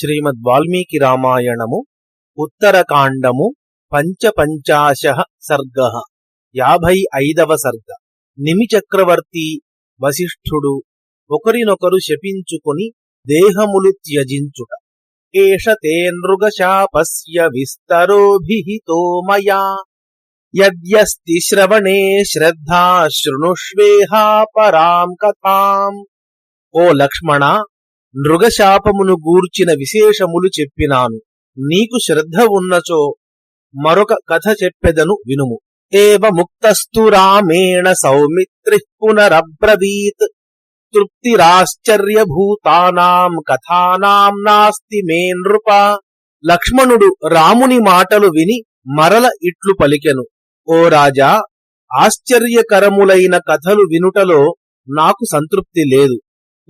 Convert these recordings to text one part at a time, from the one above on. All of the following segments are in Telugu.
శ్రీమద్ వాల్మీకి రామాయణము ఉత్తరకాండము పంచపంచాశ సర్గ యాభై ఐదవ సర్గ. నిమిచక్రవర్తి వశిష్ఠుడు ఒకరినొకరు శపించుకొని దేహములు త్యజించుట. ఏష తే నృగశాపస్య విస్తరోభిహితో మయా. యద్యస్తి శ్రవణే శ్రద్ధా శృణుష్వేహా పరాం కథాం. ఓ లక్ష్మణ నృగశాపమును గూర్చిన విశేషములు చెప్పినాను. నీకు శ్రద్ధ ఉన్నచో మరొక కథ చెప్పెదను వినుము. ఏవ ముక్తస్తు రామేణ సౌమిత్రి పునరబ్రవీత్. తృప్తిరాశ్చర్యభూతానాం కథానాం నాస్తి మే నృప. లక్ష్మణుడు రాముని మాటలు విని మరల ఇట్లు పలికెను. ఓ రాజా ఆశ్చర్యకరములైన కథలు వినుటలో నాకు సంతృప్తి లేదు.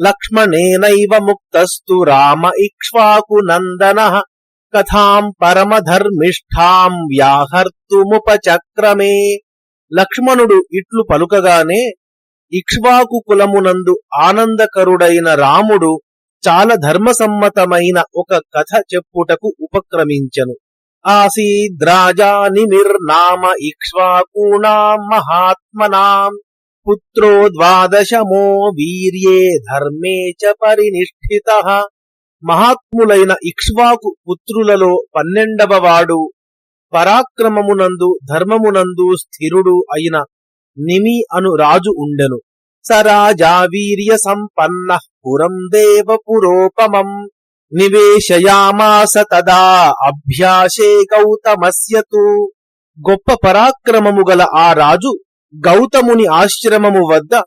లక్ష్మణేనైవ ముక్తస్తు రామ ఇక్ష్వాకు నందన. కథాం పరమధర్మిష్ఠాం వ్యాహర్తుముపచక్రమే. లక్ష్మణుడు ఇట్లు పలుకగానే ఇక్ష్వాకు కులమునందు ఆనందకరుడైన రాముడు చాలా ధర్మసమ్మతమైన ఒక కథ చెప్పుటకు ఉపక్రమించెను. ఆసీద్రాజా నిమిర్నామ ఇక్ష్వాకూణాం మహాత్మనాం. పుత్రో ద్వాదశమో వీర్యే ధర్మే చ పరినిష్ఠిత మహాత్ములైన ఇక్ష్వాకు పుత్రులలో పన్నెండవ వాడు పరాక్రమమునందు ధర్మమునందు స్థిరుడు అయిన నిమి అను రాజు ఉండెను. సరాజా వీర్య సంపన్న పురం దేవ పురోపమం నివేశయామాస తదా అభ్యాసే గౌతమస్యతు. గొప్ప పరాక్రమము గల ఆ రాజు గౌతముని ఆశ్రమము వద్ద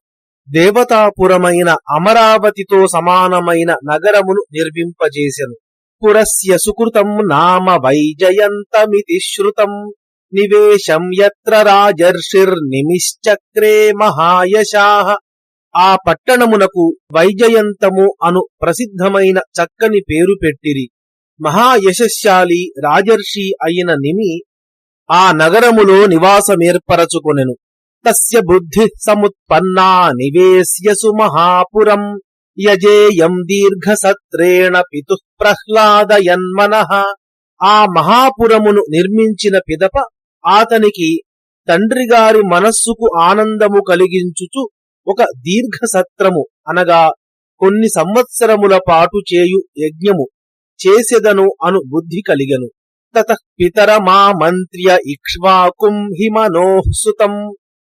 దేవతాపురమైన అమరావతితో సమానమైన నగరమును నిర్మింపజేసెను. పురస్య సుకృతం నామ వైజయంతమితి శ్రుతం నివేశం ఎత్ర రాజర్షిర్నిమిశ్చక్రే మహాయశాహ ఆ పట్టణమునకు వైజయంతము అను ప్రసిద్ధమైన చక్కని పేరు పెట్టిరి. మహాయశశాలి రాజర్షి అయిన నిమి ఆ నగరములో నివాసమేర్పరచుకొనెను. తస్య బుద్ధి సముత్పన్నా నివేశ్యసు మహాపురం యజేయం దీర్ఘసత్రేణ పితు ప్రహ్లాదయన్మన. ఆ మహాపురమును నిర్మించిన పిదప ఆతనికి తండ్రిగారి మనస్సుకు ఆనందము కలిగించుచు ఒక దీర్ఘసత్రము అనగా కొన్ని సంవత్సరముల పాటు చేయు యజ్ఞము చేసెదను అను బుద్ధి కలిగెను. తత పితర మా మంత్ర్య ఇక్ష్వాకుం హిమనోసుతం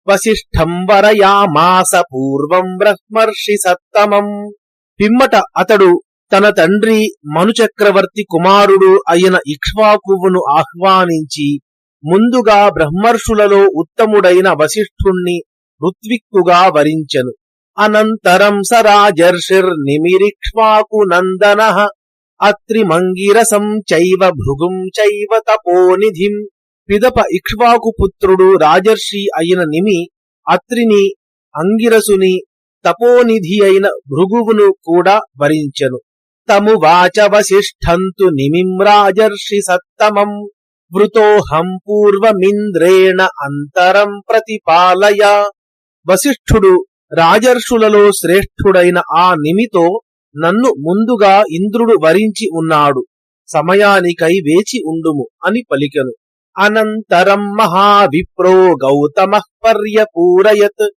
వశిష్ఠం వరయామాస పూర్వం బ్రహ్మర్షి సత్తమం. పిమ్మట అతడు తన తండ్రి మనుచక్రవర్తి కుమారుడు అయిన ఇక్ష్వాకువును ఆహ్వానించి ముందుగా బ్రహ్మర్షులలో ఉత్తముడైన వశిష్ఠుణ్ణి ఋత్విక్కుగా వరించెను. అనంతరం సరాజర్షిర్నిమిరిక్ష్వాకు నందన అత్రిమంగిరసం చైవ భృగుం చైవ తపోనిధిం. పిదప ఇక్ష్వాకు పుత్రుడు రాజర్షి అయిన నిమి అత్రిని అంగిరసుని తపోనిధి అయిన భృగువును కూడా వరించెను తము వాచ వశిష్ఠంతు నిమిం రాజర్షి సత్తమం వృతోహం పూర్వమింద్రేణ అంతరం ప్రతిపాలయ. వశిష్ఠుడు రాజర్షులలో శ్రేష్ఠుడైన ఆ నిమితో నన్ను ముందుగా ఇంద్రుడు వరించి ఉన్నాడు. సమయానికై వేచి ఉండుము అని పలికెను. అనంతరం మహావిప్రో గౌతమ పర్యపూరయత్.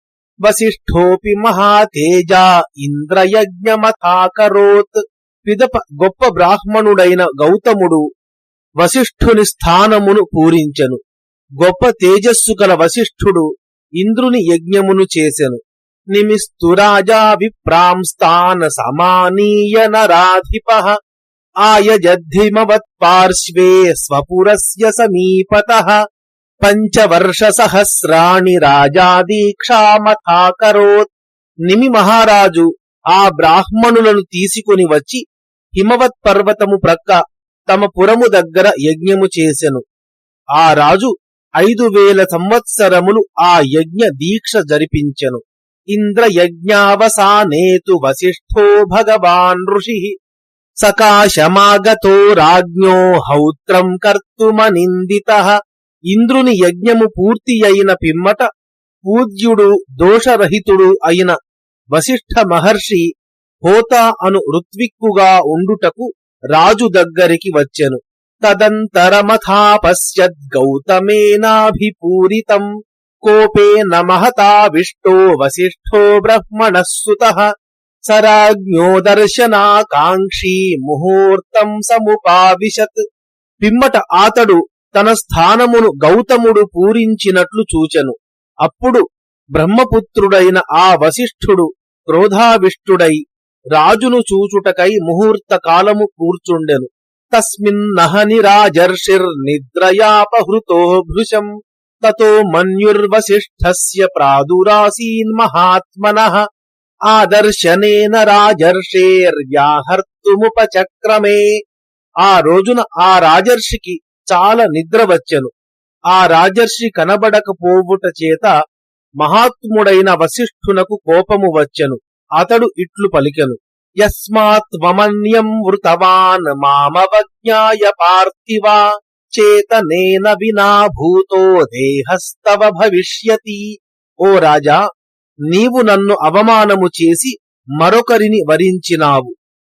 వశిష్ఠోపి మహాతేజా ఇంద్రయజ్ఞమథాకరోత్. పిదప గొప్ప బ్రాహ్మణుడైన గౌతముడు వశిష్ఠుని స్థానమును పూరించెను. గొప్ప తేజస్సు గల వశిష్ఠుడు ఇంద్రుని యజ్ఞమును చేసెను. నిమిస్తురాజా విప్రాంస్తాన సమానీయ నరాధిప. ఆయజద్ధిమవత్ పార్శ్వే స్వపురస్య సమీపత పంచవర్ష సహస్రాణి రాజా దీక్షామథాకరోత్ నిమి మహారాజు ఆ బ్రాహ్మణులను తీసుకుని వచ్చి హిమవత్ పర్వతము ప్రక్క తమ పురము దగ్గర యజ్ఞము చేసెను। ఆ రాజు ఐదు వేల సంవత్సరములు ఆ యజ్ఞ దీక్ష జరిపించెను। ఇంద్ర యజ్ఞావసానేతు వసిష్ఠో భగవాన్ ఋషి। సకాశమాగతో రాజ్ఞో హౌత్రం కర్తుమనిందిత. ఇంద్రుని యజ్ఞము పూర్తి అయిన పిమ్మట పూజ్యుడు దోషరహితుడు అయిన వశిష్ఠ మహర్షి హోత అను ఋత్విక్కుగా ఉండుటకు రాజు దగ్గరికి వచ్చెను. తదంతరమథాపశ్యద్ గౌతమేనాభిపూరితం కోపేన మహతావిష్టో వసిష్ఠో బ్రహ్మణస్సుత సరాజ్ఞో దర్శనాకాంక్షీ ముహూర్తం సముపావిశత్. పిమ్మట ఆతడు తన స్థానమును గౌతముడు పూరించినట్లు చూచెను. అప్పుడు బ్రహ్మపుత్రుడైన ఆ వశిష్ఠుడు క్రోధావిష్ఠుడై రాజును చూచుటకై ముహూర్త కాలము కూర్చుండెను తస్మిన్నహని రాజర్షిర్నిద్రయాపహృతో భృశం. తతో మన్యుర్వశిష్ఠస్య ప్రాదురాసీన్ మహాత్మన. ఆదర్శనేన రాజర్షేర్వ్యాహర్తుముపచక్రమే. ఆ రోజున ఆ రాజర్షికి చాలా నిద్ర వచ్చెను. ఆ రాజర్షి కనబడకపోవుట చేత మహాత్ముడైన వశిష్ఠునకు కోపము వచ్చెను. అతడు ఇట్లు పలికెను. యస్మాత్వమన్యం వృతవాన్ మామవజ్ఞాయ పార్థివా చేతనేన వినా భూతో దేహస్తవ భవిష్యతి. ఓ రాజా నీవు నన్ను అవమానము చేసి మరొకరిని వరించినావు.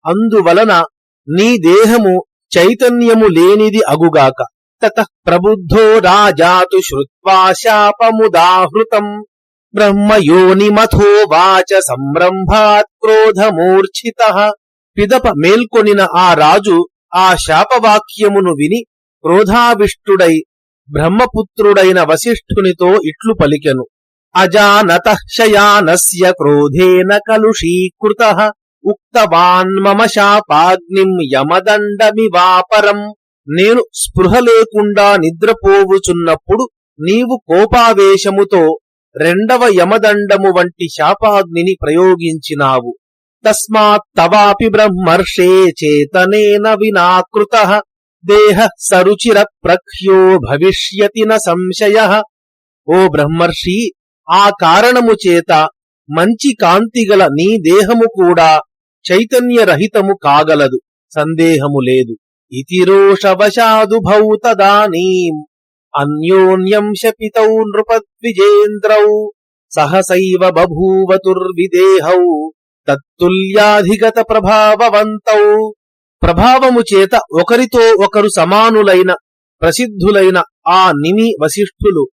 అందువలన నీ దేహము చైతన్యము లేనిది అగుగాక. తత ప్రబుద్ధో రాజాతు శ్రుత్వా శాపముదాహృతం. బ్రహ్మయోనిమథో వాచ సంరంభాత్ క్రోధమూర్ఛిత. పిదప మేల్కొనిన ఆ రాజు ఆ శాపవాక్యమును విని క్రోధావిష్టుడై బ్రహ్మపుత్రుడైన వశిష్ఠునితో ఇట్లు పలికెను. అజానత శయానస్య క్రోధేన కలుషీకృత ఉక్తవాన్ మమ శాపాగ్నిం యమదండమివాపరం నేను స్పృహ లేకుండా నిద్రపోవుచున్నప్పుడు నీవు కోపావేశముతో రెండవ యమదండము వంటి శాపాగ్నిని ప్రయోగించినావు। తస్మాత్ తవాపి బ్రహ్మర్షే చేతనేన వినాకృత। దేహ సరుచిర ప్రఖ్యో భవిష్యతి న సంశయ। ఓ బ్రహ్మర్షి ఆ కారణము చేత మంచి కాంతిగల నీ దేహము కూడా చైతన్యరహితము కాగలదు. సందేహము లేదు. ఇతి రోషవశాదుభౌ తదానీం. అన్యోన్యం శపితౌ నృపద్విజేంద్రౌ. సహసైవ బభూవతుర్విదేహౌ. తత్తుల్యాధిగత ప్రభావవంతౌ ప్రభావము చేత ఒకరితో ఒకరు సమానులైన ప్రసిద్ధులైన ఆ నిమి వశిష్ఠులు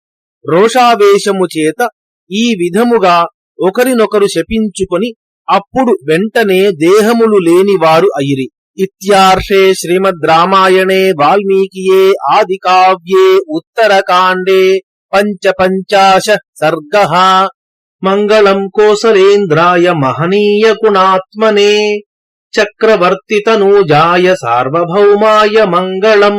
రోషావేశము చేత ఈ విధముగా ఒకరినొకరు శపించుకొని అప్పుడు వెంటనే దేహములు లేనివారు అయిరి. ఇత్యార్షే శ్రీమద్ రామాయణే వాల్మీకియే ఆది కావ్యే ఉత్తరకాండే పంచపంచాశ సర్గ. మంగళం కోసలేంద్రాయ మహనీయ గుణాత్మనే చక్రవర్తితనూజాయ సార్వభౌమాయ మంగళం.